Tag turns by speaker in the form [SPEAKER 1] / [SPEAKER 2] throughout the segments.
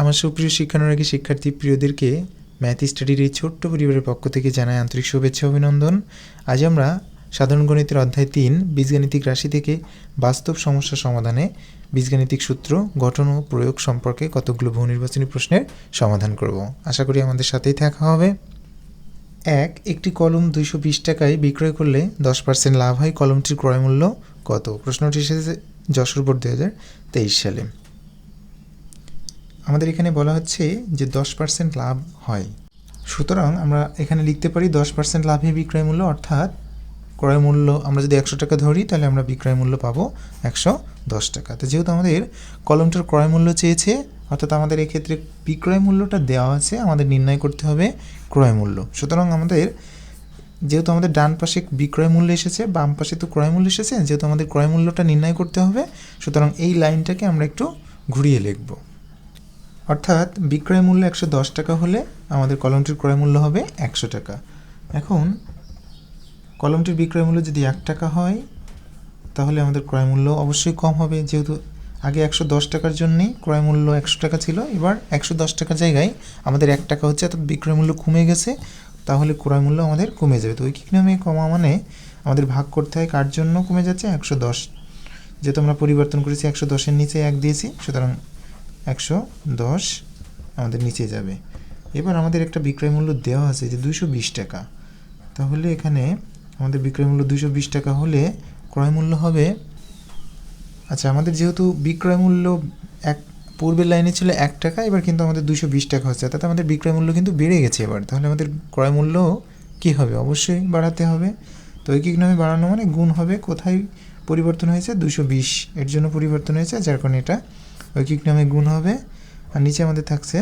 [SPEAKER 1] আমার সুপ্রিয় শিক্ষানুরাগী শিক্ষার্থী প্রিয়দেরকে ম্যাথ স্টাডির এই ছোট্ট পরিবারের পক্ষ থেকে জানাই আন্তরিক শুভেচ্ছা অভিনন্দন। আজ আমরা সাধারণ গণিতের অধ্যায় তিন, বীজগাণিতিক রাশি থেকে বাস্তব সমস্যা সমাধানে বীজগাণিতিক সূত্র, গঠন ও প্রয়োগ সম্পর্কে কতগুলো বহু নির্বাচনী প্রশ্নের সমাধান করব। আশা করি আমাদের সাথেই থাকা হবে। এক, একটি কলম দুইশো বিশ টাকায় বিক্রয় করলে দশ পার্সেন্ট লাভ হয়। কলমটির ক্রয় মূল্য কত? প্রশ্নটি এসেছে যশোর বোর্ড দু হাজার তেইশ সালে। আমাদের এখানে বলা হচ্ছে যে দশ পার্সেন্ট লাভ হয়। সুতরাং আমরা এখানে লিখতে পারি দশ পার্সেন্ট লাভে বিক্রয় মূল্য, অর্থাৎ ক্রয় মূল্য আমরা যদি একশো টাকা ধরি, তাহলে আমরা বিক্রয় মূল্য পাবো একশো দশ টাকা। তো যেহেতু আমাদের কলমটার ক্রয় মূল্য চেয়েছে, অর্থাৎ আমাদের এক্ষেত্রে বিক্রয় মূল্যটা দেওয়া আছে, আমাদের নির্ণয় করতে হবে ক্রয় মূল্য। সুতরাং আমাদের যেহেতু আমাদের ডান পাশে বিক্রয় মূল্য এসেছে, বাম পাশে তো ক্রয় মূল্য এসেছে, যেহেতু আমাদের ক্রয় মূল্যটা নির্ণয় করতে হবে, সুতরাং এই লাইনটাকে আমরা একটু ঘুরিয়ে লিখব। অর্থাৎ বিক্রয় মূল্য একশো দশ টাকা হলে আমাদের কলমটির ক্রয় মূল্য হবে একশো টাকা। এখন, কলমটির বিক্রয় মূল্য যদি এক টাকা হয়, তাহলে আমাদের ক্রয় মূল্য অবশ্যই কম হবে। যেহেতু আগে একশো দশ টাকার জন্যেই ক্রয় মূল্য একশো টাকা ছিল, এবার একশো দশ টাকার জায়গায় আমাদের এক টাকা হচ্ছে, অর্থাৎ বিক্রয় মূল্য কমে গেছে, তাহলে ক্রয় মূল্য আমাদের কমে যাবে। তো ঐকিক নিয়মে কমা মানে আমাদের ভাগ করতে হয় কার জন্য কমে যাচ্ছে? একশো দশ। যেহেতু আমরা পরিবর্তন করেছি, একশো দশের নিচে এক দিয়েছি, সুতরাং একশো দশ আমাদের নিচে যাবে। এবার আমাদের একটা বিক্রয় মূল্য দেওয়া আছে যে দুইশো বিশ টাকা। তাহলে এখানে আমাদের বিক্রয় মূল্য দুইশো বিশ টাকা হলে ক্রয় মূল্য হবে আচ্ছা আমাদের যেহেতু বিক্রয় মূল্য এক, পূর্বের লাইনে ছিল এক টাকা, এবার কিন্তু আমাদের দুশো বিশ টাকা হচ্ছে। অর্থাৎ আমাদের বিক্রয় মূল্য কিন্তু বেড়ে গেছে এবার। তাহলে আমাদের ক্রয় মূল্য কী হবে? অবশ্যই বাড়াতে হবে। তো ঐকিক নামে বাড়ানো মানে গুণ হবে। কোথায় পরিবর্তন হয়েছে? দুশো বিশ। এর জন্য পরিবর্তন হয়েছে, যার কারণে এটা ঐকিক নামে গুণ হবে, আর নিচে আমাদের থাকছে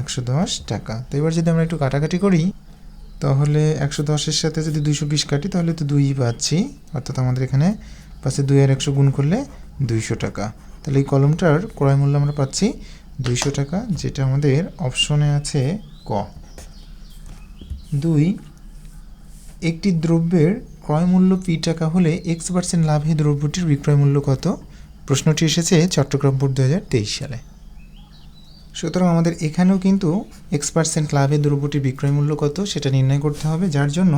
[SPEAKER 1] একশো দশ টাকা। তো এবার যদি আমরা একটু কাটাকাটি করি, তাহলে একশো দশের সাথে যদি দুইশো বিশ কাটি, তাহলে তো দুই পাচ্ছি। অর্থাৎ আমাদের এখানে পাশে দুই আর একশো গুণ করলে দুইশো টাকা। তাহলে এই কলমটার ক্রয় মূল্য আমরা পাচ্ছি দুইশো টাকা, যেটা আমাদের অপশনে আছে ক। দুই, একটি দ্রব্যের ক্রয় মূল্য পি টাকা হলে এক্স পার্সেন্ট লাভে দ্রব্যটির বিক্রয় মূল্য কত? প্রশ্নটি এসেছে চট্টগ্রাম বোর্ড দু হাজার তেইশ সালে। সুতরাং আমাদের এখানেও কিন্তু এক্স পার্সেন্ট লাভে দ্রব্যটির বিক্রয় মূল্য কত সেটা নির্ণয় করতে হবে, যার জন্য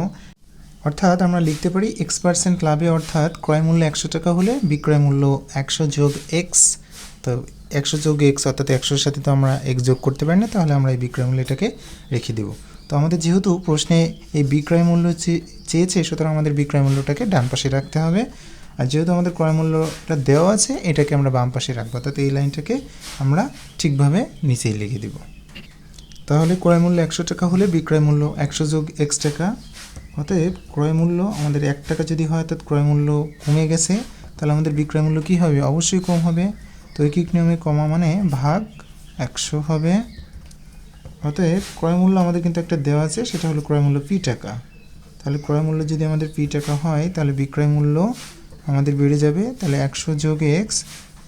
[SPEAKER 1] অর্থাৎ আমরা লিখতে পারি এক্স পার্সেন্ট লাভে অর্থাৎ ক্রয় মূল্য একশো টাকা হলে বিক্রয় মূল্য একশো যোগ এক্স তো একশো যোগ এক্স অর্থাৎ একশোর সাথে তো আমরা এক্স যোগ করতে পারি না, তাহলে আমরা এই বিক্রয় মূল্য এটাকে রেখে দেব। তো আমাদের যেহেতু প্রশ্নে এই বিক্রয় মূল্য চেয়েছে, সুতরাং আমাদের বিক্রয় মূল্যটাকে ডান পাশে রাখতে হবে। আর যেহেতু আমাদের ক্রয় মূল্যটা দেওয়া আছে, এটাকে আমরা বাম পাশে রাখব। অর্থাৎ এই লাইনটাকে আমরা ঠিকভাবে নিচেই লিখে দিব। তাহলে ক্রয় মূল্য একশো টাকা হলে বিক্রয় মূল্য একশো যোগ এক্স টাকা। অতএব ক্রয় মূল্য আমাদের এক টাকা যদি হয়, অর্থাৎ ক্রয় মূল্য কমে গেছে, তাহলে আমাদের বিক্রয় মূল্য কী হবে? অবশ্যই কম হবে। তো ঐকিক নিয়মে কমা মানে ভাগ একশো হবে। অতএব ক্রয় মূল্য আমাদের কিন্তু একটা দেওয়া আছে, সেটা হলো ক্রয় মূল্য পি টাকা। তাহলে ক্রয় মূল্য যদি আমাদের পি টাকা হয়, তাহলে বিক্রয় মূল্য আমাদের বেড়ে যাবে, তাহলে একশো যোগ এক্স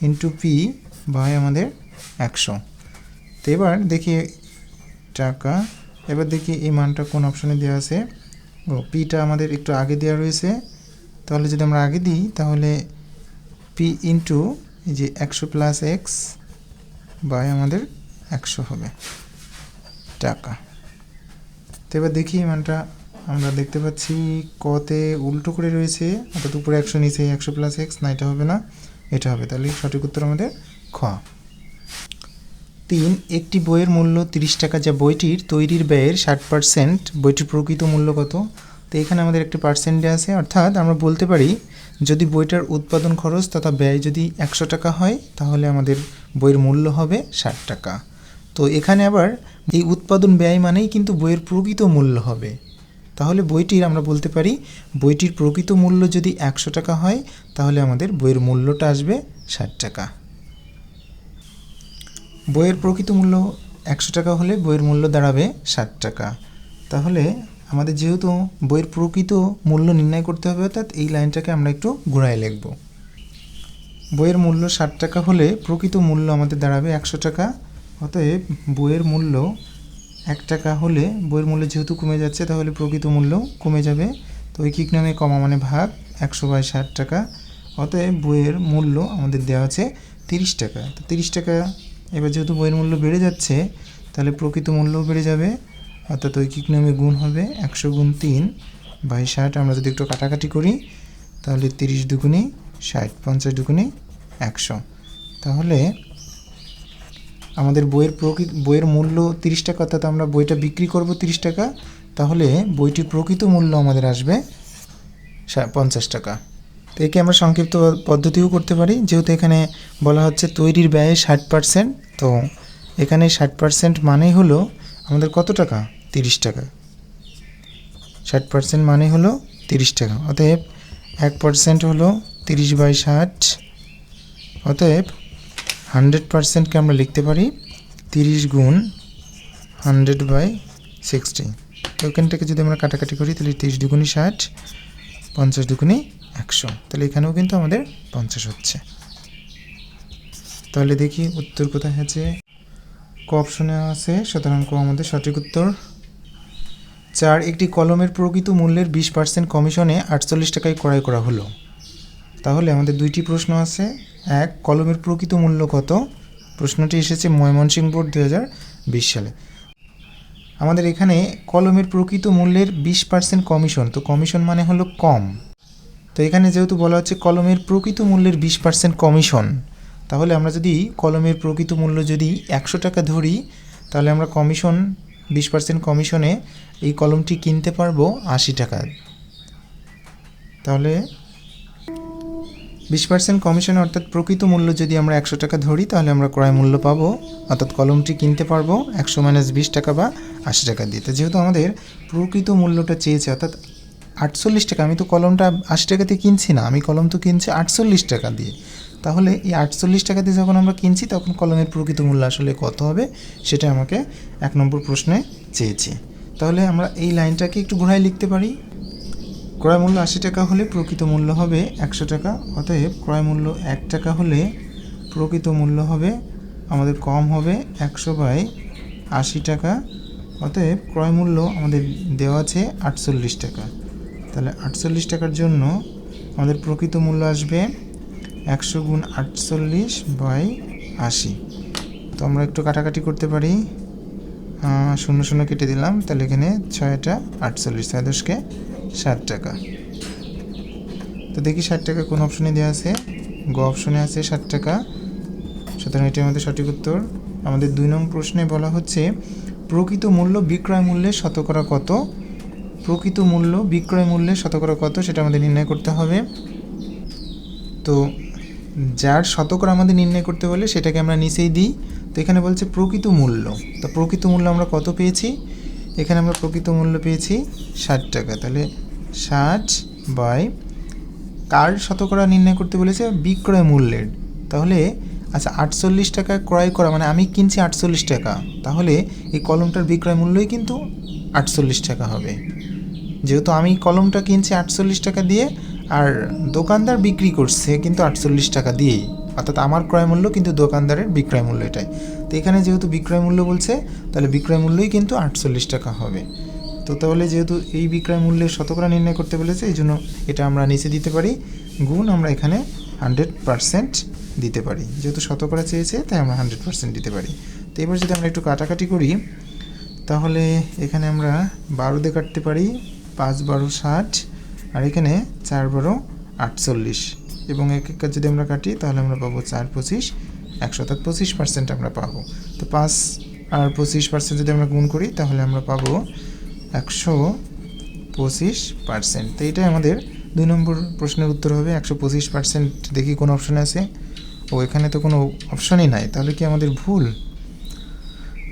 [SPEAKER 1] ইন্টু পি বাই আমাদের একশো। তো এবার দেখি টাকা, এবার দেখি এই মানটা কোন অপশানে দেওয়া আছে। ও পিটা আমাদের একটু আগে দেওয়া রয়েছে। তাহলে যদি আমরা আগে দিই, তাহলে পি ইন্টু এই যে একশো প্লাস এক্স বাই আমাদের একশো হবে। টাকা। তো এবার দেখি মানটা আমরা দেখতে পাচ্ছি কতে উল্টো করে রয়েছে, অর্থাৎ উপরে একশো নিচে একশো প্লাস এক্স না এটা হবে না, এটা হবে। তাহলে সঠিক উত্তর আমাদের খ। তিন, একটি বইয়ের মূল্য তিরিশ টাকা যা বইটির তৈরির ব্যয়ের ষাট পার্সেন্ট বইটির প্রকৃত মূল্য কত? তো এখানে আমাদের একটি পার্সেন্টে আছে, অর্থাৎ আমরা বলতে পারি যদি বইটার উৎপাদন খরচ তথা ব্যয় যদি একশো টাকা হয়, তাহলে আমাদের বইয়ের মূল্য হবে ষাট টাকা। তো এখানে আবার এই উৎপাদন ব্যয় মানেই কিন্তু বইয়ের প্রকৃত মূল্য হবে। তাহলে বইটির আমরা বলতে পারি, বইটির প্রকৃত মূল্য যদি একশো টাকা হয়, তাহলে আমাদের বইয়ের মূল্যটা আসবে ষাট টাকা। বইয়ের প্রকৃত মূল্য একশো টাকা হলে বইয়ের মূল্য দাঁড়াবে ষাট টাকা। তাহলে আমাদের যেহেতু বইয়ের প্রকৃত মূল্য নির্ণয় করতে হবে, অর্থাৎ এই লাইনটাকে আমরা একটু ঘুরায় লিখব। বইয়ের মূল্য ষাট টাকা হলে প্রকৃত মূল্য আমাদের দাঁড়াবে একশো টাকা, অতএব বইয়ের মূল্য এক টাকা হলে বইয়ের মূল্য যেহেতু কমে যাচ্ছে, তাহলে প্রকৃত মূল্য কমে যাবে। তো ঐকিক নামে কমা মানে ভাগ, একশো বাই ষাট টাকা। অতএব বইয়ের মূল্য আমাদের দেওয়া আছে তিরিশ টাকা। তো তিরিশ টাকা, এবার যেহেতু বইয়ের মূল্য বেড়ে যাচ্ছে, তাহলে প্রকৃত মূল্যও বেড়ে যাবে। অর্থাৎ ঐকিক নিয়মে গুণ হবে একশো গুণ তিন বাই ষাট। আমরা যদি একটু কাটাকাটি করি, তাহলে তিরিশ দুগুণে ষাট, পঞ্চাশ দুগুণে একশো। তাহলে আমাদের বইয়ের প্রকৃত বইয়ের মূল্য তিরিশ টাকা, অর্থাৎ আমরা বইটা বিক্রি করব তিরিশ টাকা, তাহলে বইটির প্রকৃত মূল্য আমাদের আসবে পঞ্চাশ টাকা। তো একে আমরা সংক্ষিপ্ত পদ্ধতিও করতে পারি, যেহেতু এখানে বলা হচ্ছে তৈরির ব্যয়ে ষাট পার্সেন্ট, তো এখানে ষাট পার্সেন্ট মানেই হলো আমাদের কত টাকা? তিরিশ টাকা। ষাট পার্সেন্ট মানে হলো তিরিশ টাকা, অতএব এক পার্সেন্ট হলো তিরিশ বাই ষাট, অতএব হান্ড্রেড পার্সেন্টকে আমরা লিখতে পারি তিরিশ গুণ হান্ড্রেড বাই সিক্সটি। তো ওখান থেকে যদি আমরা কাটাকাটি করি, তাহলে তিরিশ দুগুণি ষাট, পঞ্চাশ দুগুণি একশো। তাহলে এখানেও কিন্তু আমাদের পঞ্চাশ হচ্ছে। তাহলে দেখি উত্তর কোথায় আছে। ক অপশনে আছে, সুতরাং আমাদের সঠিক উত্তর। চার, একটি কলমের প্রকৃত মূল্যের বিশ পার্সেন্ট কমিশনে আটচল্লিশ টাকায় ক্রয় করা হলো। তাহলে আমাদের দুইটি প্রশ্ন আছে। এক, কলমের প্রকৃত মূল্য কত? প্রশ্নটি এসেছে ময়মনসিংহ বোর্ড দু হাজার বিশ সালে। আমাদের এখানে কলমের প্রকৃত মূল্যের বিশ পার্সেন্ট কমিশন, তো কমিশন মানে হলো কম। তো এখানে যেহেতু বলা হচ্ছে কলমের প্রকৃত মূল্যের বিশ পার্সেন্ট কমিশন, তাহলে আমরা যদি কলমের প্রকৃত মূল্য যদি একশো টাকা ধরি, তাহলে আমরা কমিশন, বিশ পার্সেন্ট কমিশনে এই কলমটি কিনতে পারব আশি টাকা তাহলে বিশ পার্সেন্ট কমিশন অর্থাৎ প্রকৃত মূল্য যদি আমরা একশো টাকা ধরি, তাহলে আমরা ক্রয় মূল্য পাবো। অর্থাৎ কলমটি কিনতে পারব একশো মাইনাস বিশ টাকা বা আশি টাকা দিয়ে। যেহেতু আমাদের প্রকৃত মূল্যটা চেয়েছে, অর্থাৎ আটচল্লিশ টাকা, আমি তো কলমটা আশি টাকাতে কিনছি না, আমি কলম তো কিনছি আটচল্লিশ টাকা দিয়ে। তাহলে এই আটচল্লিশ টাকা দিয়ে যখন আমরা কিনছি, তখন কলমের প্রকৃত মূল্য আসলে কত হবে, সেটা আমাকে এক নম্বর প্রশ্নে চেয়েছি। তাহলে আমরা এই লাইনটাকে একটু ঘোরায় লিখতে পারি। ক্রয় মূল্য আশি টাকা হলে প্রকৃত মূল্য হবে একশো টাকা, অতএব ক্রয় মূল্য এক টাকা হলে প্রকৃত মূল্য হবে, আমাদের কম হবে একশো বাই আশি টাকা, অতএব ক্রয় মূল্য আমাদের দেওয়া আছে আটচল্লিশ টাকা। তাহলে আটচল্লিশ টাকার জন্য আমাদের প্রকৃত মূল্য আসবে একশো গুণ আটচল্লিশ বাই আশি। তো আমরা একটু কাটাকাটি করতে পারি। শূন্য শূন্য কেটে দিলাম, তাহলে এখানে ছয়টা আটচল্লিশ, ছয় দশকে ষাট টাকা। তো দেখি ষাট টাকা কোন অপশনে দেওয়া আছে? গ অপশনে আছে ষাট টাকা। সুতরাং এটি আমাদের সঠিক উত্তর। আমাদের দুই নং প্রশ্নে বলা হচ্ছে, প্রকৃত মূল্য বিক্রয় মূল্যে শতকরা কত? প্রকৃত মূল্য বিক্রয় মূল্যে শতকরা কত? সেটা আমাদের নির্ণয় করতে হবে। তো যার শতকরা আমাদের নির্ণয় করতে হলে সেটাকে আমরা নিচেই দিই। তো এখানে বলছে প্রকৃত মূল্য। তো প্রকৃত মূল্য আমরা কত পেয়েছি? এখানে আমরা প্রকৃত মূল্য পেয়েছি ষাট টাকা। তাহলে ষাট বাই কার শতকরা নির্ণয় করতে বলেছে বিক্রয় মূল্যের। তাহলে আচ্ছা আটচল্লিশ টাকা ক্রয় করা মানে আমি কিনছি আটচল্লিশ টাকা, তাহলে এই কলমটার বিক্রয় মূল্যই কিন্তু আটচল্লিশ টাকা হবে। যেহেতু আমি কলমটা কিনছি আটচল্লিশ টাকা দিয়ে, আর দোকানদার বিক্রি করছে কিন্তু আটচল্লিশ টাকা দিয়েই, অর্থাৎ আমার ক্রয় মূল্য কিন্তু দোকানদারের বিক্রয় মূল্য এটাই। তো এখানে যেহেতু বিক্রয় মূল্য বলছে, তাহলে বিক্রয় মূল্যই কিন্তু আটচল্লিশ টাকা হবে। তো তাহলে যেহেতু এই বিক্রয় মূল্যের শতকরা নির্ণয় করতে বলেছে, এই জন্য এটা আমরা নিচে দিতে পারি। গুণ আমরা এখানে হান্ড্রেড পারসেন্ট দিতে পারি। যেহেতু শতকরা চেয়েছে, তাই আমরা হান্ড্রেড পারসেন্ট দিতে পারি। তো এবার যদি আমরা একটু কাটাকাটি করি, তাহলে এখানে আমরা বারো দিয়ে কাটতে পারি, পাঁচ বারো ষাট, আর এখানে চার বারো আটচল্লিশ। এবং এক এক যদি আমরা কাটি, তাহলে আমরা পাবো চার পঁচিশ একশো অর্থাৎ পঁচিশ পার্সেন্ট আমরা পাবো। তো পাঁচ আর পঁচিশ পার্সেন্ট যদি আমরা গুণ করি, তাহলে আমরা পাবো একশো পঁচিশ পার্সেন্ট তো এটাই আমাদের দুই নম্বর প্রশ্নের উত্তর হবে, একশো পঁচিশ পার্সেন্ট দেখি কোন অপশন আছে। ও, এখানে তো কোনো অপশনই নাই, তাহলে কি আমাদের ভুল?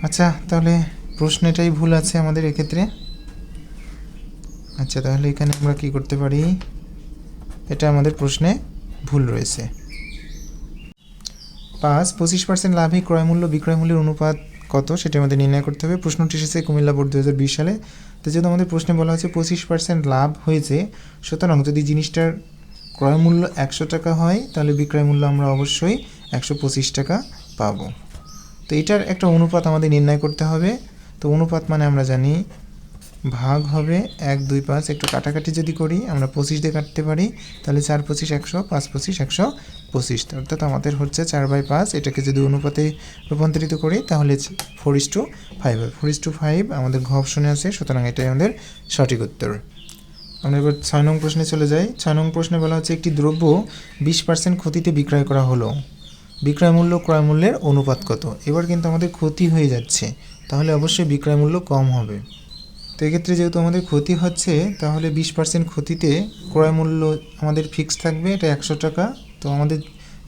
[SPEAKER 1] আচ্ছা তাহলে প্রশ্নটাই ভুল আছে আমাদের এক্ষেত্রে। আচ্ছা তাহলে এখানে আমরা কি করতে পারি? এটা আমাদের প্রশ্নে ভুল রয়েছে। পাঁচ, পঁচিশ পার্সেন্ট লাভে ক্রয় মূল্য বিক্রয় মূল্যের অনুপাত কত সেটা আমাদের নির্ণয় করতে হবে। প্রশ্নটি এসেছে কুমিল্লা বোর্ড দু হাজার বিশ সালে তো যেহেতু আমাদের প্রশ্নে বলা হয়েছে পঁচিশ পার্সেন্ট লাভ হয়েছে, সুতরাং যদি জিনিসটার ক্রয় মূল্য একশো টাকা হয়, তাহলে বিক্রয় মূল্য আমরা অবশ্যই একশো পঁচিশ টাকা পাবো। তো এটার একটা অনুপাত আমাদের নির্ণয় করতে হবে। তো অনুপাত মানে আমরা জানি ভাগ হবে এক, দুই, পাঁচ। একটু কাটাকাটি যদি করি, আমরা পঁচিশ দিয়ে কাটতে পারি, তাহলে চার, পঁচিশ, একশো, পাঁচ, পঁচিশ, একশো, পঁচিশ। অর্থাৎ আমাদের হচ্ছে চার বাই পাঁচ। এটাকে যদি অনুপাতে রূপান্তরিত করি, তাহলে ফোর ইস টু ফাইভ হয় ফোর ইস টু ফাইভ আমাদের ঘ অপশনে আছে, সুতরাং এটাই আমাদের সঠিক উত্তর। আমরা এবার ছয় নং প্রশ্নে চলে যাই। ছয় নং প্রশ্নে বলা হচ্ছে, একটি দ্রব্য বিশ পার্সেন্ট ক্ষতিতে বিক্রয় করা হলো। বিক্রয় মূল্য, ক্রয় মূল্যের অনুপাত কত? এবার কিন্তু আমাদের ক্ষতি হয়ে যাচ্ছে। তাহলে অবশ্যই বিক্রয় মূল্য কম হবে। তো এক্ষেত্রে যেহেতু আমাদের ক্ষতি হচ্ছে, তাহলে বিশ পার্সেন্ট ক্ষতিতে ক্রয় মূল্য আমাদের ফিক্স থাকবে, এটা একশো টাকা। তো আমাদের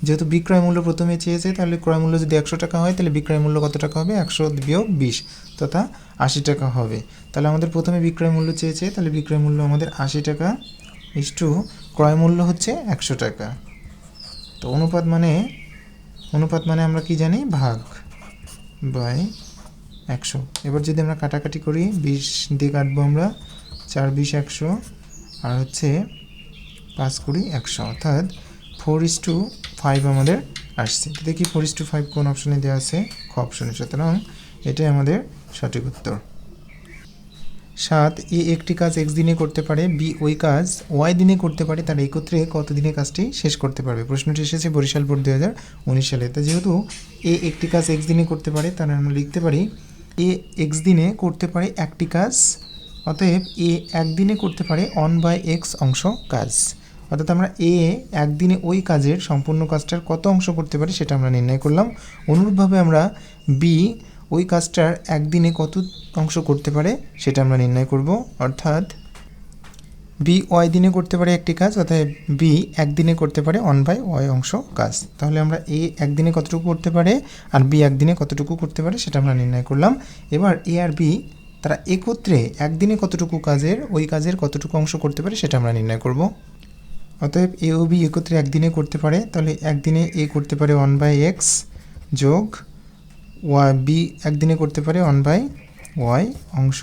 [SPEAKER 1] যেহেতু বিক্রয় মূল্য প্রথমে চেয়েছে, তাহলে ক্রয় মূল্য যদি একশো টাকা হয়, তাহলে বিক্রয় মূল্য কত টাকা হবে? একশো বিয়োগ বিশ, তথা আশি টাকা হবে। তাহলে আমাদের প্রথমে বিক্রয় মূল্য চেয়েছে, তাহলে বিক্রয় মূল্য আমাদের আশি টাকা। ইস টু ক্রয় মূল্য হচ্ছে একশো টাকা। তো অনুপাত মানে অনুপাত মানে আমরা কি জানি? ভাগ বাই একশো। এবার যদি আমরা কাটাকাটি করি, বিশ দিয়ে কাটবো আমরা চার, বিশ, একশো, আর হচ্ছে পাঁচ কুড়ি, একশো। অর্থাৎ ফোর ইস টু ফাইভ আমাদের আসছে। দেখি ফোর ইস টু ফাইভ কোন অপশনে দেওয়া আছে? খ অপশনে সুতরাং এটাই আমাদের সঠিক উত্তর। সাত, এ একটি কাজ এক্স দিনে করতে পারে, বি ওই কাজ ওয়াই দিনে করতে পারে, তার একত্রে কত দিনে কাজটি শেষ করতে পারবে? প্রশ্নটি এসেছে বরিশাল বোর্ড দু হাজার উনিশ সালে। তা যেহেতু এ একটি কাজ এক্স দিনে করতে পারে, তাহলে আমরা লিখতে পারি এ এক্স দিনে করতে পারে একটি কাজ, অতএব এ একদিনে করতে পারে অন বাই এক্স অংশ কাজ। অর্থাৎ আমরা এ একদিনে ওই কাজের সম্পূর্ণ কাজটার কত অংশ করতে পারি সেটা আমরা নির্ণয় করলাম। অনুরূপভাবে আমরা বি ওই কাজটার একদিনে কত অংশ করতে পারে সেটা আমরা নির্ণয় করব। অর্থাৎ বি ওয়াই দিনে করতে পারে একটি কাজ অর্থাৎ বি একদিনে করতে পারে অন বাই ওয়াই অংশ কাজ। তাহলে আমরা এ একদিনে কতটুকু করতে পারে আর বি একদিনে কতটুকু করতে পারে সেটা আমরা নির্ণয় করলাম। এবার এ আর বি, তারা একত্রে একদিনে কতটুকু কাজের, ওই কাজের কতটুকু অংশ করতে পারে সেটা আমরা নির্ণয় করব। অতএব এ ও বি একত্রে একদিনে করতে পারে, তাহলে একদিনে এ করতে পারে ওয়ান বাই এক্স যোগ ওয়াই বি একদিনে করতে পারে ওয়ান বাই ওয়াই অংশ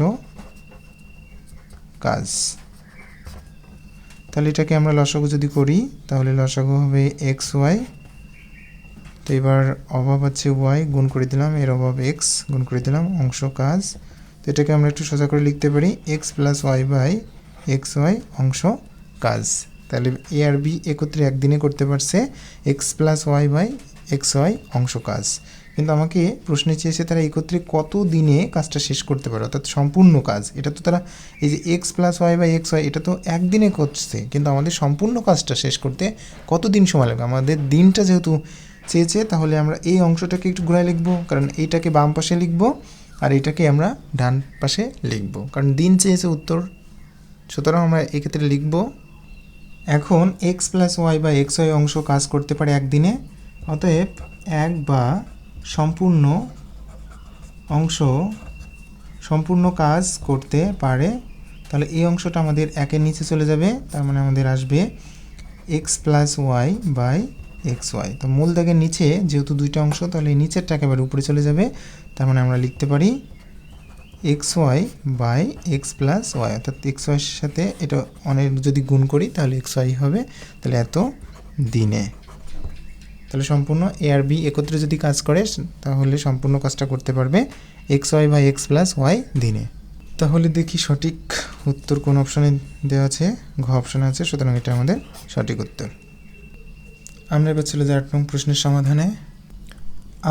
[SPEAKER 1] কাজ। তাহলে এটাকে আমরা লসাগু যদি করি, তাহলে লসাগু হবে এক্স ওয়াই তো এবার অভাব আছে ওয়াই গুণ করে দিলাম, এর অভাব এক্স গুণ করে দিলাম, অংশ কাজ। তো এটাকে আমরা একটু সোজা করে লিখতে পারি X plus Y by X Y অংশ কাজ। তাহলে এ আর বি একত্রে একদিনে করতে পারছে X plus Y by X Y অংশ কাজ। কিন্তু আমাকে প্রশ্নে চেয়েছে তারা একত্রে কত দিনে কাজটা শেষ করতে পারে, অর্থাৎ সম্পূর্ণ কাজ। এটা তো তারা, এই যে X plus Y by X Y এটা তো একদিনে করছে, কিন্তু আমাদের সম্পূর্ণ কাজটা শেষ করতে কত দিন সময় লাগবে? আমাদের দিনটা যেহেতু চেয়েছে, তাহলে আমরা এই অংশটাকে একটু ঘুরায় লিখব, কারণ এইটাকে বাম পাশে লিখব, আর এটাকে আমরা ডান পাশে লিখব। কারণ দিন চেয়েছে উত্তর, সুতরাং আমরা এক্ষেত্রে লিখব, এখন এক্স প্লাস ওয়াই বা এক্স ওয়াই অংশ কাজ করতে পারে একদিনে, অতএব এক বা সম্পূর্ণ অংশ, সম্পূর্ণ কাজ করতে পারে, তাহলে এই অংশটা আমাদের একের নিচে চলে যাবে, তার মানে আমাদের আসবে X plus Y by X Y তো মূল দাগের নিচে যেহেতু দুইটা অংশ, তাহলে নিচেরটা একেবারে উপরে চলে যাবে, তার মানে আমরা লিখতে পারি X Y by X plus Y অর্থাৎ এক্স ওয়াইয়ের সাথে এটা অনেক যদি গুণ করি, তাহলে এক্স ওয়াই হবে, তাহলে এত দিনে। তাহলে সম্পূর্ণ এ আর বি একত্রে যদি কাজ করে, তাহলে সম্পূর্ণ কাজটা করতে পারবে X Y by X plus Y দিনে। তাহলে দেখি সঠিক উত্তর কোন অপশানে দেওয়া আছে, ঘ অপশনে আছে, সুতরাং এটা আমাদের সঠিক উত্তর। আমরা এবার চলে যাই আট নং প্রশ্নের সমাধানে।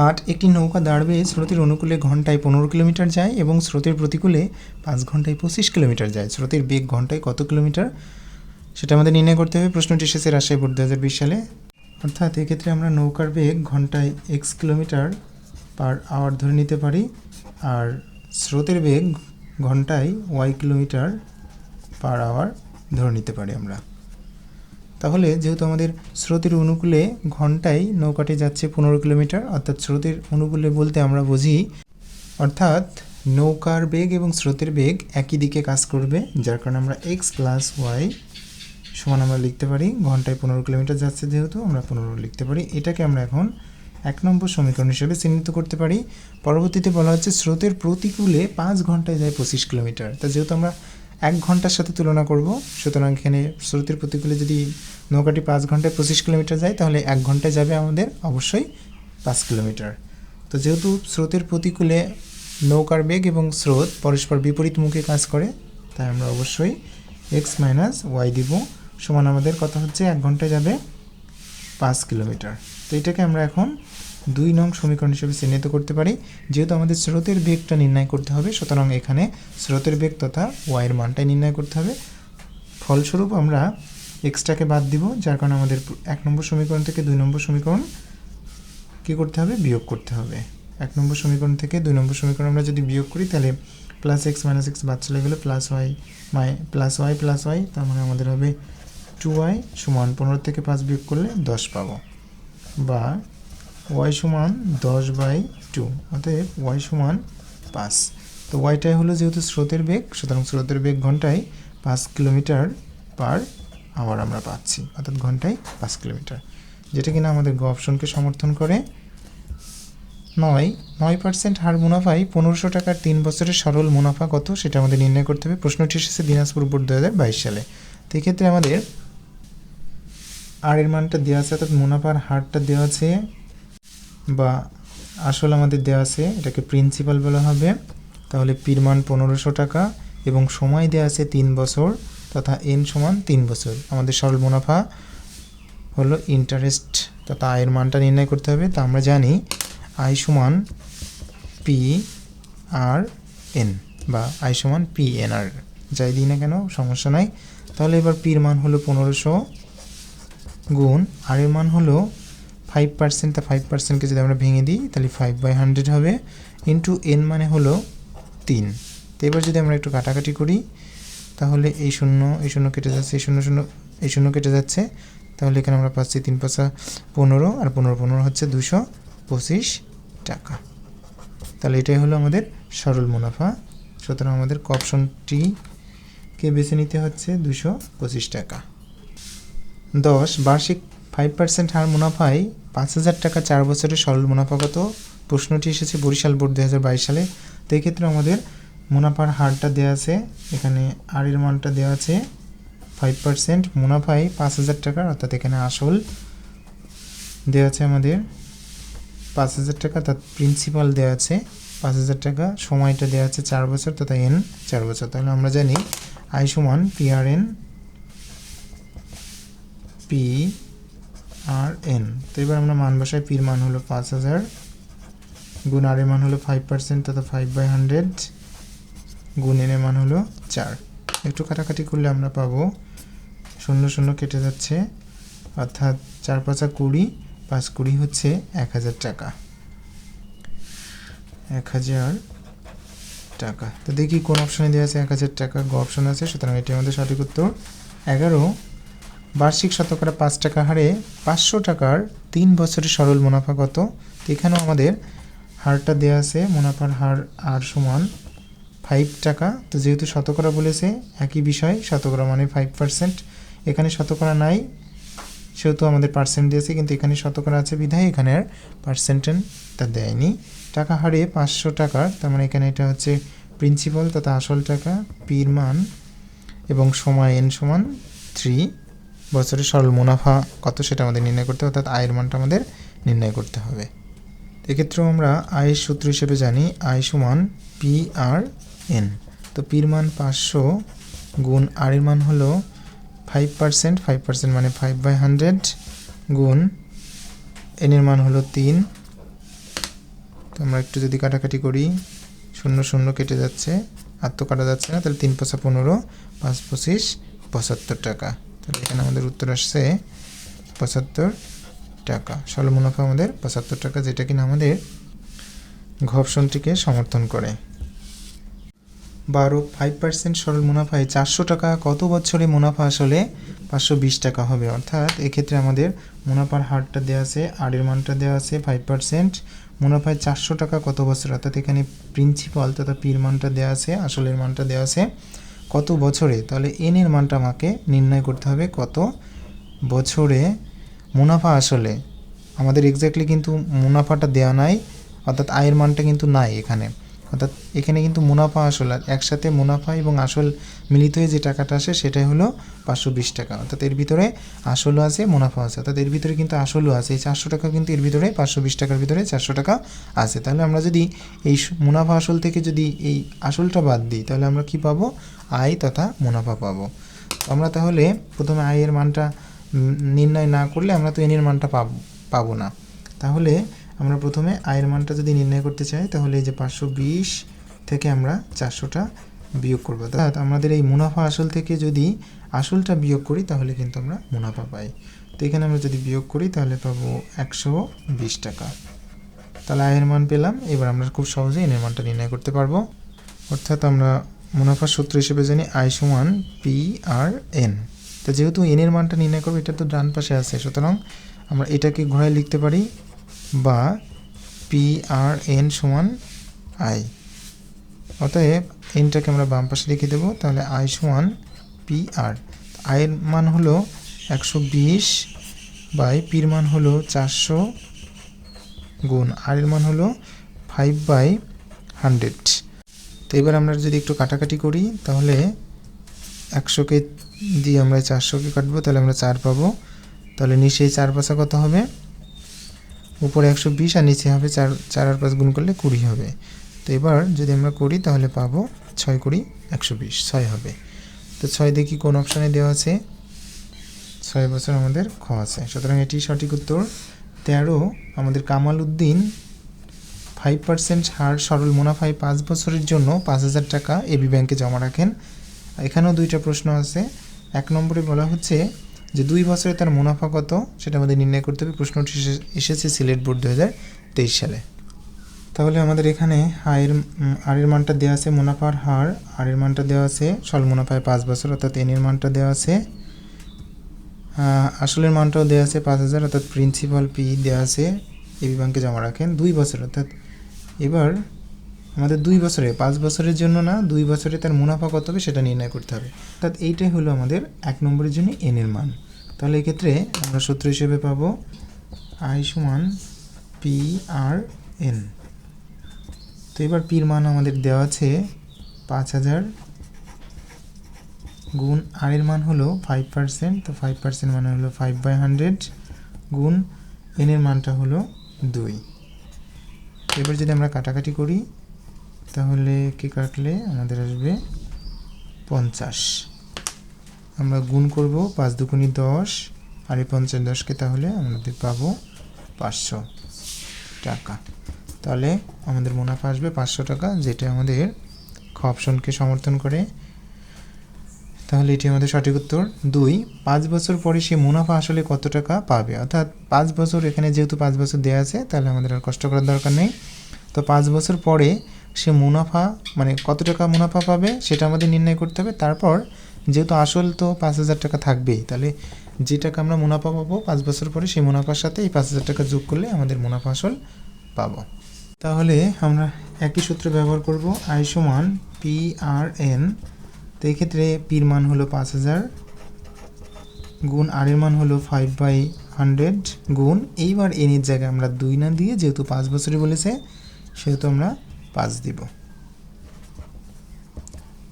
[SPEAKER 1] আট, একটি নৌকা দাঁড়বে স্রোতের অনুকূলে ঘন্টায় পনেরো কিলোমিটার যায় এবং স্রোতের প্রতিকূলে পাঁচ ঘন্টায় পঁচিশ কিলোমিটার যায়। স্রোতের বেগ ঘন্টায় কত কিলোমিটার? সেটা আমাদের নির্ণয় করতে হবে। প্রশ্নটি এসেছে রাজশাহী বোর্ড দু হাজার বিশ সালে। অর্থাৎ এক্ষেত্রে আমরা নৌকার বেগ ঘন্টায় এক্স কিলোমিটার পার আওয়ার ধরে নিতে পারি, আর স্রোতের বেগ ঘন্টায় ওয়াই কিলোমিটার পার আওয়ার ধরে নিতে পারি আমরা। তাহলে যেহেতু আমাদের স্রোতের অনুকূলে ঘন্টায় নৌকাটি যাচ্ছে পনেরো কিলোমিটার, অর্থাৎ স্রোতের অনুকূলে বলতে আমরা বুঝি, অর্থাৎ নৌকার বেগ এবং স্রোতের বেগ একই দিকে কাজ করবে, যার কারণে আমরা এক্স প্লাস ওয়াই সমান আমরা লিখতে পারি, ঘন্টায় পনেরো কিলোমিটার যাচ্ছে যেহেতু, আমরা পনেরো লিখতে পারি। এটাকে আমরা এখন এক নম্বর সমীকরণ হিসেবে চিহ্নিত করতে পারি। পরবর্তীতে বলা হচ্ছে স্রোতের প্রতিকূলে পাঁচ ঘন্টায় যায় পঁচিশ কিলোমিটার। তা যেহেতু আমরা এক ঘণ্টার সাথে তুলনা করব, সুতরাং এখানে স্রোতের প্রতিকূলে যদি নৌকাটি পাঁচ ঘন্টায় পঁচিশ কিলোমিটার যায়, তাহলে এক ঘন্টায় যাবে আমাদের অবশ্যই পাঁচ কিলোমিটার। তো যেহেতু স্রোতের প্রতিকূলে নৌকার বেগ এবং স্রোত পরস্পর বিপরীত মুখে কাজ করে, তাই আমরা অবশ্যই এক্স মাইনাস ওয়াই দিব। সমান আমাদের কত হচ্ছে? এক ঘন্টায় যাবে পাঁচ কিলোমিটার। তো এটাকে আমরা এখন দুই নং সমীকরণ হিসেবে চিহ্নিত করতে পারি। যেহেতু আমাদের স্রোতের বেগটা নির্ণয় করতে হবে, সুতরাং এখানে স্রোতের বেগ তথা ওয়াইয়ের মানটাই নির্ণয় করতে হবে। ফলস্বরূপ আমরা এক্সটাকে বাদ দিব, যার কারণে আমাদের এক নম্বর সমীকরণ থেকে দুই নম্বর সমীকরণ কী করতে হবে? বিয়োগ করতে হবে। এক নম্বর সমীকরণ থেকে দুই নম্বর সমীকরণ আমরা যদি বিয়োগ করি, তাহলে প্লাস এক্স মাইনাস এক্স বাদ চলে গেলে প্লাস ওয়াই মাই প্লাস ওয়াই প্লাস ওয়াই তার মানে আমাদের হবে টু ওয়াই সমান পনেরো থেকে পাঁচ বিয়োগ করলে দশ পাবো। বা ওয়াই সমান দশ বাই টু অতএব ওয়াই সমান পাঁচ। তো ওয়াইটাই হলো যেহেতু স্রোতের বেগ, সুতরাং স্রোতের বেগ ঘন্টায় পাঁচ কিলোমিটার পার আওয়ার আমরা পাচ্ছি, অর্থাৎ ঘন্টায় পাঁচ কিলোমিটার। যেটা কিনা আমাদের গ অপশনকে সমর্থন করে। নয় নয় পার্সেন্ট হার মুনাফায় পনেরোশো টাকার তিন বছরের সরল মুনাফা কত? সেটা আমাদের নির্ণয় করতে হবে। প্রশ্নটি এসেছে দিনাজপুর বোর্ড দু হাজার বাইশ সালে। তো এক্ষেত্রে আমাদের আর এর মানটা দেওয়া আছে, অর্থাৎ মুনাফার হারটা দেওয়া আছে, বা আসল আমাদের দেওয়া আছে, এটাকে প্রিন্সিপাল বলা হবে। তাহলে পির মান পনেরোশো টাকা, এবং সময় দেওয়া আছে তিন বছর, তথা এন সমান তিন বছর। আমাদের সরল মুনাফা হলো ইন্টারেস্ট তথা আয়ের মানটা নির্ণয় করতে হবে। তা আমরা জানি আই সমান পি আর এন বা আই সমান পি এন আর যাই দিই না কেন, সমস্যা নাই। তাহলে এবার পির মান হলো পনেরোশো গুণ, আর এর মান হলো ফাইভ পার্সেন্ট তা ফাইভ পার্সেন্টকে যদি আমরা ভেঙে দিই, তাহলে ফাইভ বাই হান্ড্রেড হবে ইন্টু এন মানে হলো তিন। তো এবার যদি আমরা একটু কাটাকাটি করি, তাহলে এই শূন্য এই শূন্য কেটে যাচ্ছে, এই শূন্য শূন্য, এই শূন্য কেটে যাচ্ছে, তাহলে এখানে আমরা পাচ্ছি তিন পাঁচা পনেরো, আর পনেরো পনেরো হচ্ছে দুশো পঁচিশ টাকা। তাহলে এটাই হলো আমাদের সরল মুনাফা। সুতরাং আমাদের অপশনটিকে বেছে নিতে হচ্ছে? দুশো পঁচিশ টাকা। দশ, বার্ষিক ফাইভ পার্সেন্ট হার মুনাফায় পাঁচ হাজার টাকা চার বছরের সরল মুনাফা কত প্রশ্নটি এসেছে বরিশাল বোর্ড দু হাজার বাইশ সালে। তো এক্ষেত্রে আমাদের মুনাফার হারটা দেওয়া আছে, এখানে আর এর মানটা দেওয়া আছে ফাইভ পার্সেন্ট মুনাফায় পাঁচ হাজার টাকার অর্থাৎ এখানে আসল দেওয়া আছে আমাদের পাঁচ হাজার টাকা তার প্রিন্সিপাল দেওয়া আছে পাঁচ হাজার টাকা, সময়টা দেওয়া আছে চার বছর, তথা এন চার বছর। তাহলে আমরা জানি আই সমান P R N P R N তো এবার আমরা মান বসাই পির মান হলো পাঁচ হাজার, গুণ আর এর মান হলো ফাইভ পার্সেন্ট তথা ফাইভ বাই হান্ড্রেড গুণ এন মান হলো চার। একটু কাটাকাটি করলে আমরা পাবো, শূন্য শূন্য কেটে যাচ্ছে, অর্থাৎ চার পাঁচা কুড়ি, পাঁচ কুড়ি হচ্ছে এক হাজার টাকা। এক হাজার টাকা। তো দেখি কোন অপশনে দেওয়া আছে এক হাজার টাকা, গ অপশন আছে, সুতরাং এটি আমাদের সঠিক উত্তর। এগারো বার্ষিক শতকরা পাঁচ টাকা হারে পাঁচশো টাকার তিন বছরের সরল মুনাফা কত? তো এখানেও আমাদের হারটা দেওয়া আছে, মুনাফার হার আর সমান ফাইভ টাকা। তো যেহেতু শতকরা বলেছে, একই বিষয়, শতকরা মানে ফাইভ পার্সেন্ট এখানে শতকরা নাই, সেহেতু আমাদের পার্সেন্ট দিয়েছে, কিন্তু এখানে শতকরা আছে বিধায় এখানে আর পার্সেন্টেনটা দেয়নি। টাকা হারে পাঁচশো টাকার তার মানে এখানে এটা হচ্ছে প্রিন্সিপাল তথা আসল টাকা পির মান এবং সময় এন সমান থ্রি বছরের সরল মুনাফা কত সেটা আমাদের নির্ণয় করতে হবে, অর্থাৎ আয়ের মানটা আমাদের নির্ণয় করতে হবে। এক্ষেত্রেও আমরা আয়ের সূত্র হিসেবে জানি আয় সমান পি আর এন তো পির মান পাঁচশো গুণ আর এর মান হলো ফাইভ পার্সেন্ট ফাইভ পার্সেন্ট মানে ফাইভ বাই হান্ড্রেড গুণ এন এর মান হলো তিন। তো আমরা একটু যদি কাটাকাটি করি, শূন্য শূন্য কেটে যাচ্ছে, আর তো কাটা যাচ্ছে না, তাহলে তিন পাঁচা পনেরো, পাঁচ পঁচিশ, পঁচাত্তর টাকা। তাহলে এখানে আমাদের উত্তর আসছে পঁচাত্তর টাকা। সরল মুনাফা আমাদের পঁচাত্তর টাকা, যেটা কিনা আমাদের ঘপশনটিকে সমর্থন করে। বারো ফাইভ পার্সেন্ট সরল মুনাফায় চারশো টাকা, কত বছরে মুনাফা আসলে পাঁচশো বিশ টাকা হবে? অর্থাৎ এক্ষেত্রে আমাদের মুনাফার হারটা দেওয়া আছে আর এর মানটা দেওয়া আছে ফাইভ পার্সেন্ট মুনাফায় চারশো টাকা কত বছর? অর্থাৎ এখানে প্রিন্সিপাল তথা পির মানটা দেওয়া আছে, আসলের মানটা দেওয়া আছে কত বছরে? তাহলে এন এর মানটা আমাকে নির্ণয় করতে হবে কত বছরে মুনাফা আসলে। আমাদের এক্স্যাক্টলি কিন্তু মুনাফাটা দেওয়া নাই, অর্থাৎ আয়ের মানটা কিন্তু নাই এখানে। অর্থাৎ এখানে কিন্তু মুনাফা আসল, আর একসাথে মুনাফা এবং আসল মিলিত হয়ে যে টাকাটা আসে সেটাই হলো পাঁচশো বিশ টাকা। অর্থাৎ এর ভিতরে আসলও আছে মুনাফা আছে। অর্থাৎ এর ভিতরে কিন্তু আসলও আছে। এই চারশো টাকা কিন্তু এর ভিতরে পাঁচশো বিশ টাকার ভিতরে চারশো টাকা আছে। তাহলে আমরা যদি এই মুনাফা আসল থেকে যদি এই আসলটা বাদ দিই, তাহলে আমরা কি পাবো? আয় তথা মুনাফা পাবো। আমরা তাহলে প্রথমে আয়ের মানটা নির্ণয় না করলে আমরা তো এনের মানটা পাবো পাবো না। তাহলে আমরা প্রথমে আয়ের মানটা যদি নির্ণয় করতে চাই, তাহলে এই যে পাঁচশো বিশ থেকে আমরা চারশোটা বিয়োগ করব। অর্থাৎ আমাদের এই মুনাফা আসল থেকে যদি আসলটা বিয়োগ করি, তাহলে কিন্তু আমরা মুনাফা পাই। তো এখানে আমরা যদি বিয়োগ করি, তাহলে পাবো একশো বিশ টাকা। তাহলে আয়ের মান পেলাম, এবার আমরা খুব সহজেই এনের মানটা নির্ণয় করতে পারব। অর্থাৎ আমরা মুনাফার সূত্র হিসেবে জানি আই সমান পি আর এন তো যেহেতু এনের মানটা নির্ণয় করব, এটা তো ডান পাশে আছে। সুতরাং আমরা এটাকে ঘোরায় লিখতে পারি বা পি আর এন সমান আই অতএব এনটাকে আমরা বাম পাশে লিখে দেবো, তাহলে আই সমান পি আর আয়ের মান হলো একশো বিশ বাই পির মান হলো চারশো গুণ। আর এর মান হলো ফাইভ বাই হান্ড্রেড তো এবার আমরা যদি একটু কাটাকাটি করি, তাহলে একশোকে দিয়ে আমরা চারশোকে কাটবো, তাহলে আমরা চার পাবো। তাহলে নিচে এই চার পাশা কত হবে? উপরে একশো বিশ আর নিচে হবে চার চার আর পাঁচ গুণ করলে কুড়ি হবে। তো এবার যদি আমরা করি, তাহলে পাবো ছয় কুড়ি একশো বিশ, ছয় হবে। তো ছয় দেখি কোন অপশানে দেওয়া আছে? ছয় বছর আমাদের খ আছে। সুতরাং এটি সঠিক উত্তর। তেরো, আমাদের কামাল উদ্দিন ফাইভ পার্সেন্ট হার সরল মুনাফায় পাঁচ বছরের জন্য পাঁচ হাজার টাকা এবি ব্যাংকে জমা রাখেন। এখানেও দুইটা প্রশ্ন আছে। এক নম্বরে বলা হচ্ছে যে দুই বছরে তার মুনাফা কত? সেটা আমাদের নির্ণয় করতে হবে। প্রশ্নটি এসে- এসেছে সিলেট বোর্ড দু হাজার তেইশ সালে। তাহলে আমাদের এখানে উম, আরের মানটা দেওয়া আছে মুনাফার হার। আরের মানটা দেওয়া আছে সল মুনাফায় পাঁচ বছর অর্থাৎ এনের মানটা দেওয়া আছে। আসলের মানটাও দেওয়া আছে পাঁচ হাজার অর্থাৎ প্রিন্সিপাল পি দেওয়া আছে। এবি ব্যাংকে জমা রাখেন। দুই বছর অর্থাৎ এবার আমাদের দুই বছরে, পাঁচ বছরের জন্য না, দুই বছরে তার মুনাফা কত হবে সেটা নির্ণয় করতে হবে। অর্থাৎ এইটাই হলো আমাদের এক নম্বরের জন্য এনের মান। তাহলে এক্ষেত্রে আমরা সূত্র হিসেবে পাবো আই সমান পি আর এন তো এবার পির মান আমাদের দেওয়া আছে পাঁচ হাজার গুণ আর এর মান হলো ফাইভ পার্সেন্ট তো ফাইভ পার্সেন্ট মানে হলো ফাইভ বাই হান্ড্রেড গুণ এন এর মানটা হলো দুই। এবার যদি আমরা কাটাকাটি করি, তাহলে কে কাটলে? আমাদের আসবে পঞ্চাশ। আমরা গুণ করব পাঁচ দুগুণি দশ, আর এই পঞ্চাশ দশকে তাহলে আমাদের পাবো পাঁচশো টাকা। তাহলে আমাদের মুনাফা আসবে পাঁচশো টাকা, যেটা আমাদের খ অপশনকে সমর্থন করে। তাহলে এটি আমাদের সঠিক উত্তর। দুই, পাঁচ বছর পরে সে মুনাফা আসলে কত টাকা পাবে? অর্থাৎ পাঁচ বছর এখানে যেহেতু পাঁচ বছর দেওয়া আছে, তাহলে আমাদের আর কষ্ট করার দরকার নেই। তো পাঁচ বছর পরে সে মুনাফা মানে কত টাকা মুনাফা পাবে সেটা আমাদের নির্ণয় করতে হবে। তারপর যেহেতু আসল তো পাঁচ হাজার টাকা থাকবেই, তাহলে যে টাকা আমরা মুনাফা পাবো, পাঁচ বছর পরে সেই মুনাফার সাথে এই পাঁচ হাজার টাকা যোগ করলে আমাদের মুনাফা আসল পাবো। তাহলে আমরা একই সূত্র ব্যবহার করব আই সমান পি আর এন তো এক্ষেত্রে পির মান হলো পাঁচ হাজার গুণ আর এর মান হলো ফাইভ বাই হান্ড্রেড গুণ এইবার এনের জায়গায় আমরা দুই না দিয়ে যেহেতু পাঁচ বছরে বলেছে, সেহেতু আমরা পাঁচ দিব।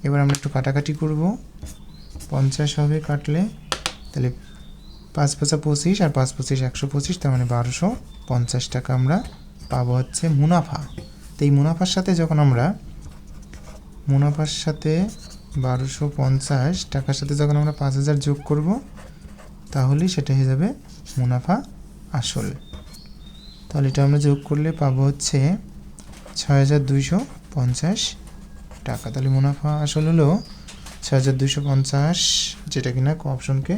[SPEAKER 1] এবার আমরা একটু কাটাকাটি করব। পঞ্চাশ হবে কাটলে, তাহলে পাঁচ পাঁচা পঁচিশ আর পাঁচ পঁচিশ একশো পঁচিশ, তার মানে বারোশো পঞ্চাশ টাকা আমরা পাবো হচ্ছে মুনাফা। তো এই মুনাফার সাথে যখন আমরা মুনাফার সাথে বারোশো পঞ্চাশ, টাকার সাথে যখন আমরা পাঁচ হাজার যোগ করব, তাহলেই সেটা হয়ে যাবে মুনাফা আসল। তাহলে এটা আমরা যোগ করলে পাবো হচ্ছে ছয় হাজার দুইশো পঞ্চাশ টাকা। তাহলে মুনাফা আসল হলো ছয় হাজার দুইশো পঞ্চাশ, যেটা কিনা অপশনকে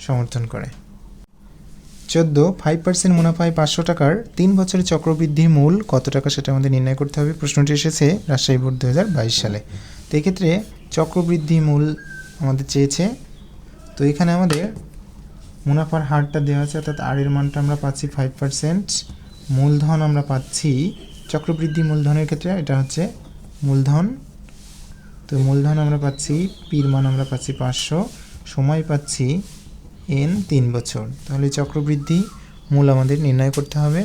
[SPEAKER 1] সমর্থন করে। চোদ্দ ফাইভ পার্সেন্ট মুনাফায় পাঁচশো টাকার তিন বছরের চক্রবৃদ্ধি মূল কত টাকা সেটা আমাদের নির্ণয় করতে হবে। প্রশ্নটি এসেছে রাজশাহী বোর্ড দু হাজার বাইশ সালে। তো এক্ষেত্রে চক্রবৃদ্ধি মূল আমাদের চেয়েছে। তো এখানে আমাদের মুনাফার হারটা দেওয়া আছে, অর্থাৎ আর এর মানটা আমরা পাচ্ছি ফাইভ পার্সেন্ট মূলধন আমরা পাচ্ছি চক্রবৃদ্ধি মূলধনের ক্ষেত্রে, এটা হচ্ছে মূলধন। তো মূলধন আমরা পাচ্ছি, পির মান আমরা পাচ্ছি পাঁচশো। সময় পাচ্ছি এন তিন বছর। তাহলে চক্রবৃদ্ধি মূল আমাদের নির্ণয় করতে হবে।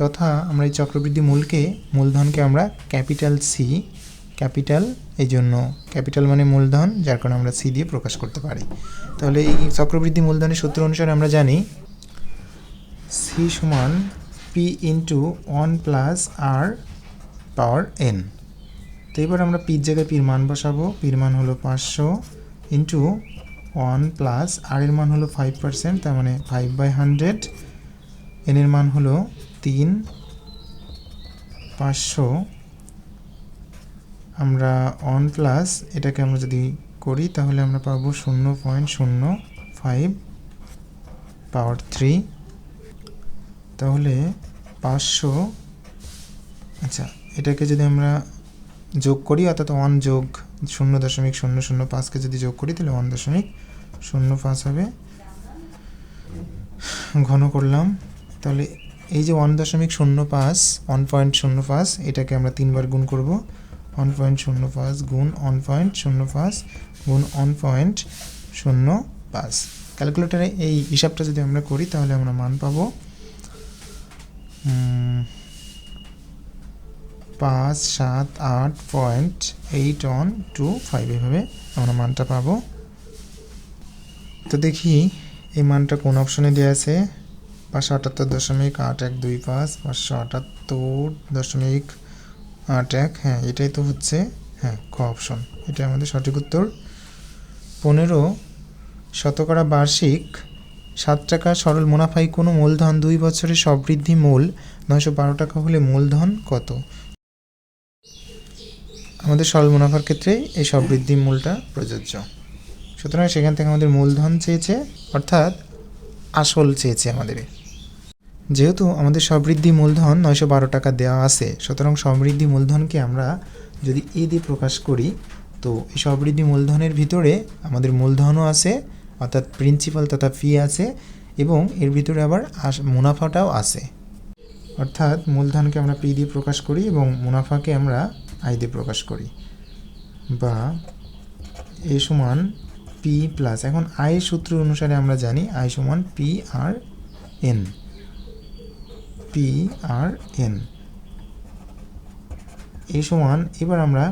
[SPEAKER 1] তথা আমরা এই চক্রবৃদ্ধি মূলকে, মূলধনকে আমরা ক্যাপিটাল সি ক্যাপিটাল এই জন্য, ক্যাপিটাল মানে মূলধন, যার কারণে আমরা সি দিয়ে প্রকাশ করতে পারি। তাহলে এই চক্রবৃদ্ধি মূলধনের সূত্র অনুসারে আমরা জানি সি সমান P into one plus R power N তো এবার আমরা পির জায়গায় পির মান বসাবো। পির মান হলো পাঁচশো ইন্টু ওয়ান প্লাস আর এর মান হলো ফাইভ পার্সেন্ট তার মানে ফাইভ বাই হান্ড্রেড এন এর মান হলো তিন পাঁচশো। আমরা ওয়ান প্লাস এটাকে আমরা যদি করি, তাহলে আমরা পাবো শূন্য পয়েন্ট শূন্য ফাইভ পাওয়ার থ্রি তাহলে পাঁচশো আচ্ছা এটাকে যদি আমরা যোগ করি, অর্থাৎ ওয়ান যোগ শূন্য দশমিক শূন্য শূন্য পাঁচকে যদি যোগ করি, তাহলে ওয়ান দশমিক শূন্য পাঁচ হবে। ঘন করলাম। তাহলে এই যে ওয়ান দশমিক শূন্য পাঁচ ওয়ান পয়েন্ট শূন্য পাঁচ, এটাকে আমরা তিনবার গুণ করব। ওয়ান পয়েন্ট শূন্য পাঁচ গুণ ওয়ান পয়েন্ট শূন্য পাঁচ গুণ ওয়ান পয়েন্ট শূন্য পাঁচ। ক্যালকুলেটারে এই হিসাবটা যদি আমরা করি, তাহলে আমরা মান পাবো পাঁচ, সাত, আট point eight one two five এভাবে আমরা মানটা পাবো। তো দেখি, এই মানটা কোন অপশনে দেওয়া আছে? পাঁচশো আটাত্তর দশমিক আট এক দুই পাঁচ, পাঁচশো আটাত্তর দশমিক আট এক। হ্যাঁ এটাই তো হচ্ছে হ্যাঁ খ অপশন? এটা আমাদের সঠিক উত্তর। পনেরো, শতকরা বার্ষিক সাত টাকা সরল মুনাফায় কোনো মূলধন দুই বছরের সবৃদ্ধি মূল, নয়শো বারো টাকা হলে মূলধন কত? আমাদের সরল মুনাফার ক্ষেত্রে এই সবৃদ্ধি মূলটা প্রযোজ্য। সুতরাং সেখান থেকে আমাদের মূলধন চেয়েছে, অর্থাৎ আসল চেয়েছে আমাদের। যেহেতু আমাদের সমৃদ্ধি মূলধন নয়শো বারো টাকা দেওয়া আছে, সুতরাং সমৃদ্ধি মূলধনকে আমরা যদি এ দিয়ে প্রকাশ করি, তো এই সমৃদ্ধি মূলধনের ভিতরে আমাদের মূলধনও আছে, অর্থাৎ প্রিন্সিপাল তথা ফি আছে, এবং এর ভিতরে আবার মুনাফাটাও আছে। অর্থাৎ মূলধনকে আমরা পি দিয়ে প্রকাশ করি এবং মুনাফাকে আমরা আই দিয়ে প্রকাশ করি। বা এ সমান পি প্লাস এখন আয়ের সূত্র অনুসারে আমরা জানি আই সমান P R N P R N এই সমান, এবার আমরা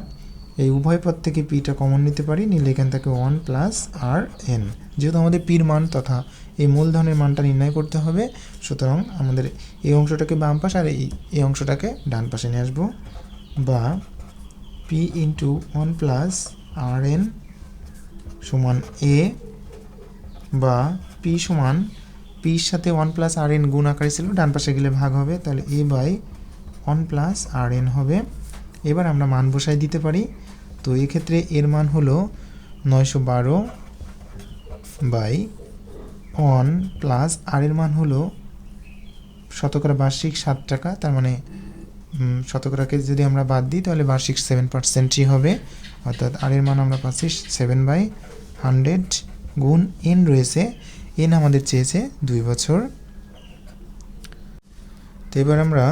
[SPEAKER 1] এই উভয় পদ থেকে পিটা কমন নিতে পারি, নিলে এখান থেকে ওয়ান প্লাস আর এন যেহেতু আমাদের পির মান তথা এই মূলধনের মানটা নির্ণয় করতে হবে, সুতরাং আমাদের এই অংশটাকে বাম পাশে আর এই এই অংশটাকে ডান পাশে নিয়ে আসব। বা P into one plus R N সমান এ বা পি সমান পির সাথে ওয়ান প্লাস আর এন গুণ আকারে ছিল, ডান পাশে গেলে ভাগ হবে, তাহলে A by one plus R N হবে। এবার আমরা মান বসাই দিতে পারি। তো এক্ষেত্রে এর মান হলো নয়শো বারো বাই ওয়ান প্লাস আর এর মান হলো শতকরা বার্ষিক সাত টাকা, তার মানে শতকরাকে যদি আমরা বাদ দিই, তাহলে বার্ষিক সেভেন পার্সেন্টই হবে। অর্থাৎ আর এর মান আমরা পাচ্ছি সেভেন বাই হান্ড্রেড গুণ এন রয়েছে। এন আমাদের চেয়েছে দুই বছর। তো এবার আমরা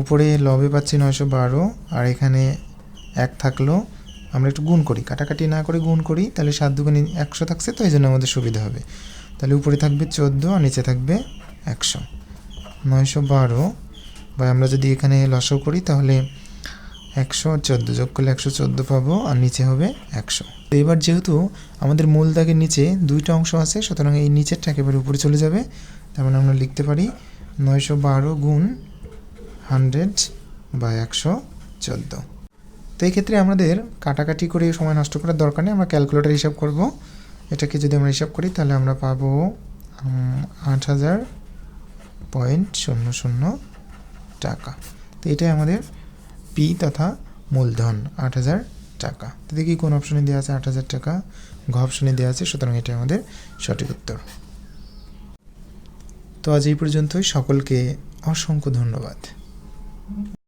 [SPEAKER 1] উপরে লবে পাচ্ছি নয়শো বারো, আর এখানে এক থাকল। আমরা একটু গুণ করি, কাটাকাটি না করে গুণ করি, তাহলে সাত দুগুণে একশো থাকছে, তো এই জন্য আমাদের সুবিধা হবে। তাহলে উপরে থাকবে চোদ্দ, আর নিচে থাকবে একশো। নয়শো বারো, বা আমরা যদি এখানে লসও করি, তাহলে একশো চোদ্দ, যোগ করলে একশো চোদ্দ পাবো, আর নিচে হবে একশো। তো এবার যেহেতু আমাদের মূল দাগের নিচে দুইটা অংশ আছে, সুতরাং এই নিচেরটা একেবারে উপরে চলে যাবে। তার মানে আমরা লিখতে পারি নয়শো বারো গুণ হান্ড্রেড বা একশো চোদ্দ। তো এই ক্ষেত্রে আমাদের কাটাকাটি করে সময় নষ্ট করার দরকার নেই, আমরা ক্যালকুলেটার হিসাব করব। এটাকে যদি আমরা হিসাব করি, তাহলে আমরা পাবো আট হাজার পয়েন্ট শূন্য শূন্য টাকা। তো এটাই আমাদের পি তথা মূলধন, আট হাজার টাকা। তো দেখি কোন অপশনে দেওয়া আছে আট হাজার টাকা। ঘ অপশনে দেওয়া আছে, সুতরাং এটা আমাদের সঠিক উত্তর। তো আজ এই পর্যন্তই। সকলকে অসংখ্য ধন্যবাদ।